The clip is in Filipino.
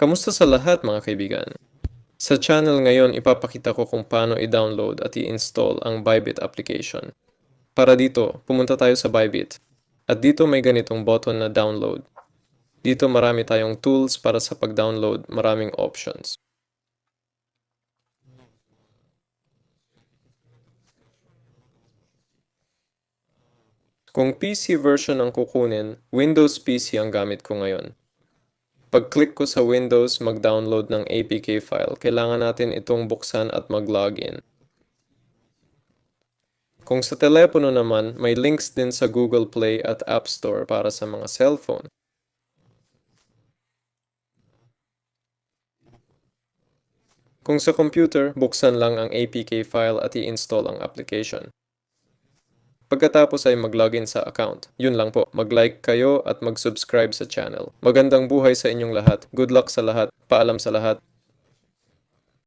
Kamusta sa lahat mga kaibigan? Sa channel ngayon, ipapakita ko kung paano i-download at i-install ang Bybit application. Para dito, pumunta tayo sa Bybit. At dito may ganitong button na download. Dito marami tayong tools para sa pag-download, maraming options. Kung PC version ang kukunin, Windows PC ang gamit ko ngayon. Pag-click ko sa Windows mag-download ng APK file, kailangan natin itong buksan at mag-login. Kung sa telepono naman, may links din sa Google Play at App Store para sa mga cellphone. Kung sa computer, buksan lang ang APK file at i-install ang application. Pagkatapos ay mag-login sa account. Yun lang po. Mag-like kayo at mag-subscribe sa channel. Magandang buhay sa inyong lahat. Good luck sa lahat. Paalam sa lahat.